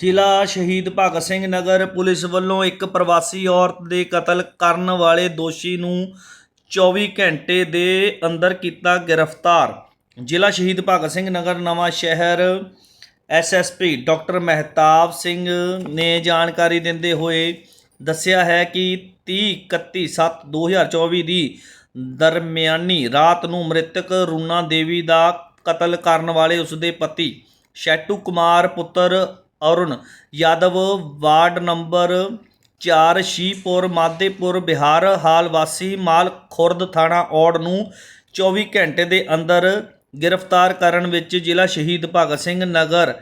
ਜ਼ਿਲ੍ਹਾ ਸ਼ਹੀਦ ਭਗਤ ਸਿੰਘ ਨਗਰ ਪੁਲਿਸ ਵੱਲੋਂ ਇੱਕ ਪ੍ਰਵਾਸੀ ਔਰਤ ਦੇ ਕਤਲ ਕਰਨ ਵਾਲੇ ਦੋਸ਼ੀ ਨੂੰ 24 ਘੰਟੇ ਦੇ ਅੰਦਰ ਕੀਤਾ ਗ੍ਰਿਫਤਾਰ। ਜ਼ਿਲ੍ਹਾ ਸ਼ਹੀਦ ਭਗਤ ਸਿੰਘ ਨਗਰ ਨਵਾਂ ਸ਼ਹਿਰ ਐਸਐਸਪੀ ਡਾਕਟਰ ਮਹਿਤਾਬ ਸਿੰਘ ਨੇ ਜਾਣਕਾਰੀ ਦਿੰਦੇ ਹੋਏ ਦੱਸਿਆ ਹੈ ਕਿ 30 31 7 2024 ਦੀ ਦਰਮਿਆਨੀ ਰਾਤ ਨੂੰ ਮ੍ਰਿਤਕ ਰੂਨਾ ਦੇਵੀ ਦਾ ਕਤਲ ਕਰਨ ਵਾਲੇ ਉਸਦੇ ਪਤੀ ਸ਼ੈਟੂ ਕੁਮਾਰ ਪੁੱਤਰ ਅਰੁਣ ਯਾਦਵ, ਵਾਰਡ ਨੰਬਰ ਚਾਰ, ਸ਼ੀਪੁਰ ਮਾਦੇਪੁਰ ਬਿਹਾਰ, ਹਾਲ ਵਾਸੀ, ਮਾਲ ਖੁਰਦ ਥਾਣਾ ਔੜ ਨੂੰ 24 ਘੰਟੇ ਦੇ ਅੰਦਰ ਗ੍ਰਿਫਤਾਰ ਕਰਨ ਵਿੱਚ ਜ਼ਿਲ੍ਹਾ ਸ਼ਹੀਦ ਭਗਤ ਸਿੰਘ ਨਗਰ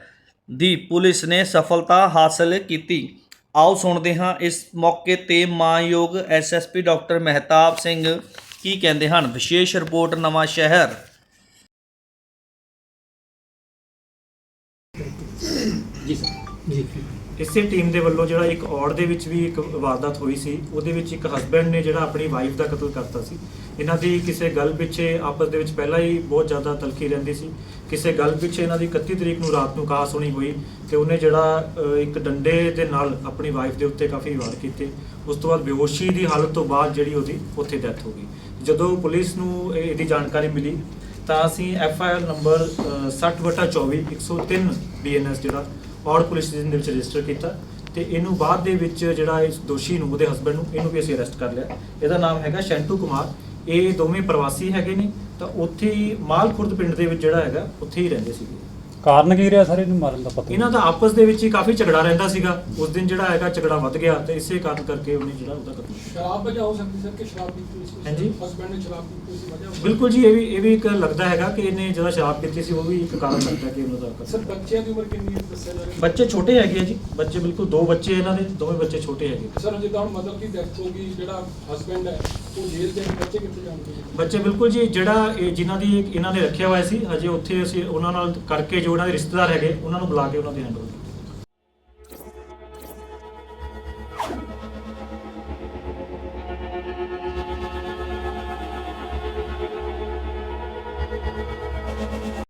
ਦੀ ਪੁਲਿਸ ਨੇ ਸਫਲਤਾ ਹਾਸਲ ਕੀਤੀ। ਆਓ ਸੁਣਦੇ ਹਾਂ ਇਸ ਮੌਕੇ ਤੇ ਮਾਨਯੋਗ ਐਸਐਸਪੀ ਡਾਕਟਰ ਮਹਿਤਾਬ ਸਿੰਘ ਕੀ ਕਹਿੰਦੇ ਹਨ। ਵਿਸ਼ੇਸ਼ ਰਿਪੋਰਟ ਨਵਾਂ ਸ਼ਹਿਰ ਜੀ ਸਰ। ਜੀ। ਇਸੇ ਟੀਮ ਦੇ ਵੱਲੋਂ ਜਿਹੜਾ ਇੱਕ ਔੜ ਦੇ ਵਿੱਚ ਵੀ ਇੱਕ ਵਾਰਦਾਤ ਹੋਈ ਸੀ, ਉਹਦੇ ਵਿੱਚ ਇੱਕ ਹਸਬੰਡ ਨੇ ਜਿਹੜਾ ਆਪਣੀ ਵਾਈਫ ਦਾ ਕਤਲ ਕਰਤਾ ਸੀ। ਇਹਨਾਂ ਦੀ ਕਿਸੇ ਗੱਲ ਪਿੱਛੇ ਆਪਸ ਦੇ ਵਿੱਚ ਪਹਿਲਾਂ ਹੀ ਬਹੁਤ ਜ਼ਿਆਦਾ ਤਲਖੀ ਰਹਿੰਦੀ ਸੀ। ਕਿਸੇ ਗੱਲ ਪਿੱਛੇ ਇਹਨਾਂ ਦੀ 31 ਤਰੀਕ ਨੂੰ ਰਾਤ ਨੂੰ ਕਾਹ ਸੁਣੀ ਹੋਈ ਕਿ ਉਹਨੇ ਜਿਹੜਾ ਇੱਕ ਡੰਡੇ ਦੇ ਨਾਲ ਆਪਣੀ ਵਾਈਫ ਦੇ ਉੱਤੇ ਕਾਫੀ ਵਾਰ ਕੀਤੇ। ਉਸ ਤੋਂ ਬਾਅਦ ਬੇਹੋਸ਼ੀ ਦੀ ਹਾਲਤ ਤੋਂ ਬਾਅਦ ਜਿਹੜੀ ਉਹਦੀ ਉੱਥੇ ਡੈਥ ਹੋ ਗਈ। ਜਦੋਂ ਪੁਲਿਸ ਨੂੰ ਇਹਦੀ ਜਾਣਕਾਰੀ ਮਿਲੀ, ਤਾਂ ਅਸੀਂ F I R number 60/24 103 BNS ਜਿਹੜਾ ਔਰ ਪੁਲਿਸ ਸਟੇਸ਼ਨ ਦੇ ਵਿੱਚ ਰਜਿਸਟਰ ਕੀਤਾ ਤੇ ਇਹਨੂੰ ਬਾਅਦ ਦੇ ਵਿੱਚ ਜਿਹੜਾ ਇਸ ਦੋਸ਼ੀ ਨੂੰ, ਉਹਦੇ ਹਸਬੰਡ ਨੂੰ, ਇਹਨੂੰ ਵੀ ਅਸੀਂ ਅਰੈਸਟ ਕਰ ਲਿਆ। ਇਹਦਾ ਨਾਮ ਹੈਗਾ ਸ਼ੈਂਟੂ ਕੁਮਾਰ। ਇਹ ਦੋਵੇਂ ਪ੍ਰਵਾਸੀ ਹੈਗੇ ਨੇ, ਤਾਂ ਉੱਥੇ ਹੀ ਮਾਲਖੁਰਦ ਪਿੰਡ ਦੇ ਵਿੱਚ ਜਿਹੜਾ ਹੈਗਾ, ਉੱਥੇ ਹੀ ਰਹਿੰਦੇ ਸੀਗੇ। ਕਾਰਨ ਕੀ ਰਿਹਾ ਸਾਰੇ ਨੂੰ ਮਾਰਨ ਦਾ ਪਤਾ? ਇਹਨਾਂ ਦਾ ਆਪਸ ਦੇ ਵਿੱਚ ਹੀ ਕਾਫੀ ਝਗੜਾ ਰਹਿੰਦਾ ਸੀਗਾ। ਉਸ ਦਿਨ ਜਿਹੜਾ ਹੈਗਾ ਝਗੜਾ ਵੱਧ ਗਿਆ ਤੇ ਇਸੇ ਕਾਰਨ ਕਰਕੇ ਉਹਨੇ ਜਿਹੜਾ ਉਹਦਾ ਕਤਲ ਕੀਤਾ। ਸ਼ਰਾਬ ਵਜ੍ਹਾ ਹੋ ਸਕਦੀ ਸਰ ਕਿ ਸ਼ਰਾਬ ਪੀਤੀ ਸੀ। ਹਾਂਜੀ। ਹਸਬੰਡ ਨੇ ਸ਼ਰਾਬ ਪੀਤੀ ਸੀ ਵਜ੍ਹਾ ਹੋ ਸਕਦੀ? ਬਿਲਕੁਲ ਜੀ ਇਹ ਵੀ ਇਹ ਵੀ ਇੱਕ ਲੱਗਦਾ ਹੈਗਾ ਕਿ ਇਹਨੇ ਜਿਹੜਾ ਸ਼ਰਾਬ ਪੀਤੀ ਸੀ ਉਹ ਵੀ ਇੱਕ ਕਾਰਨ ਲੱਗਦਾ ਕਿ ਉਹਨਾਂ ਦਾ ਕਤਲ ਸਰ ਬੱਚਿਆਂ ਦੀ ਉਮਰ ਕਿੰਨੀ ਹੈ? ਦੱਸਿਆ ਜਾ ਰਿਹਾ। ਬੱਚੇ ਛੋਟੇ ਹੈਗੇ ਆ ਜੀ। ਬੱਚੇ ਬਿਲਕੁਲ ਦੋ ਬੱਚੇ ਇਹਨਾਂ ਦੇ ਦੋਵੇਂ ਬੱਚੇ ਛੋਟੇ ਹੈਗੇ। ਸਰ ਜਿੱਦਾਂ ਹੁਣ ਮਦਰ ਦੀ ਡੈਥ ਹੋ ਗਈ ਜਿਹੜਾ ਹਸਬੰਡ ਹੈ ਉਹ ਜੇਲ੍ਹ ਦੇ ਵਿੱਚ, ਬੱਚੇ ਕਿੱਥੇ ਜਾਣਗੇ? ਬੱਚੇ ਬਿਲਕੁਲ ਜੀ ਜਿਹੜਾ ਇਹ ਜਿਨ੍ਹਾਂ ਦੀ ਇਹਨਾਂ ਨੇ ਰੱਖਿਆ ਹੋਇਆ ਸੀ ਹਜੇ ਉੱਥੇ ਅਸੀਂ ਉਹਨਾਂ ਨਾਲ ਕਰਕੇ ਜੋ ਉਹਨਾਂ ਦੇ ਰਿਸ਼ਤੇਦਾਰ ਹੈਗੇ ਉਹਨਾਂ ਨੂੰ ਬੁਲਾ ਕੇ ਉਹਨਾਂ ਦੀ ਹੈਂਡਓਵਰ